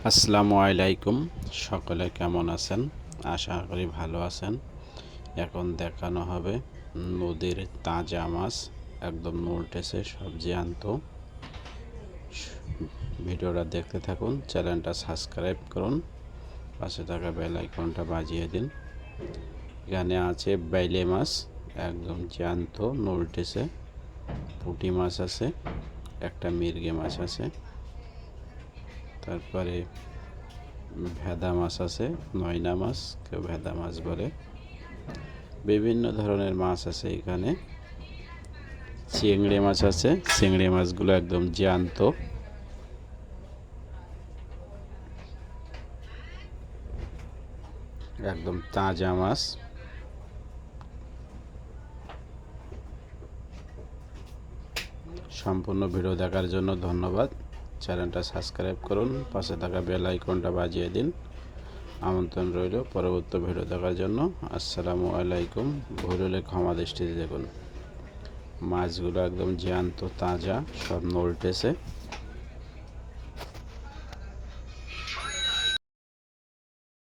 আসসালামু আলাইকুম। সকলে কেমন আছেন? আশা করি ভালো আছেন। এখন দেখানো হবে নদীর তাজা মাছ, একদম নলটেসে সবজি আনতো। ভিডিওটা দেখতে থাকুন, চ্যানেলটা সাবস্ক্রাইব করুন, পাশে থাকা বেল আইকনটা বাজিয়ে দিন। এখানে আছে বাইলে মাছ, একদম জ্যান্ত নলটেসে পুঁটি মাছ আছে, একটা মির্গে মাছ আছে। তারপরে ভেদা মাছ আছে নয়না মাছ, কেউ ভেদা মাছ বলে। বিভিন্ন ধরনের মাছ আছে এখানে। চিংড়ি মাছ আছে, চিংড়ি মাছগুলো একদম জ্যান্ত। একদম তাজা মাছ। সম্পূর্ণ ভিডিও দেখার জন্য ধন্যবাদ। চ্যানেলটা সাবস্ক্রাইব করুন, পাশে থাকা বেল আইকনটা বাজিয়ে দিন। আমন্ত্রণ রইল পরবর্তী ভিডিও দেখার জন্য। আসসালামু আলাইকুম। ভুলে ক্ষমা দৃষ্টিতে দেখুন। মাছগুলো একদম জ্যান্ত, তাজা, সব নলটেছে।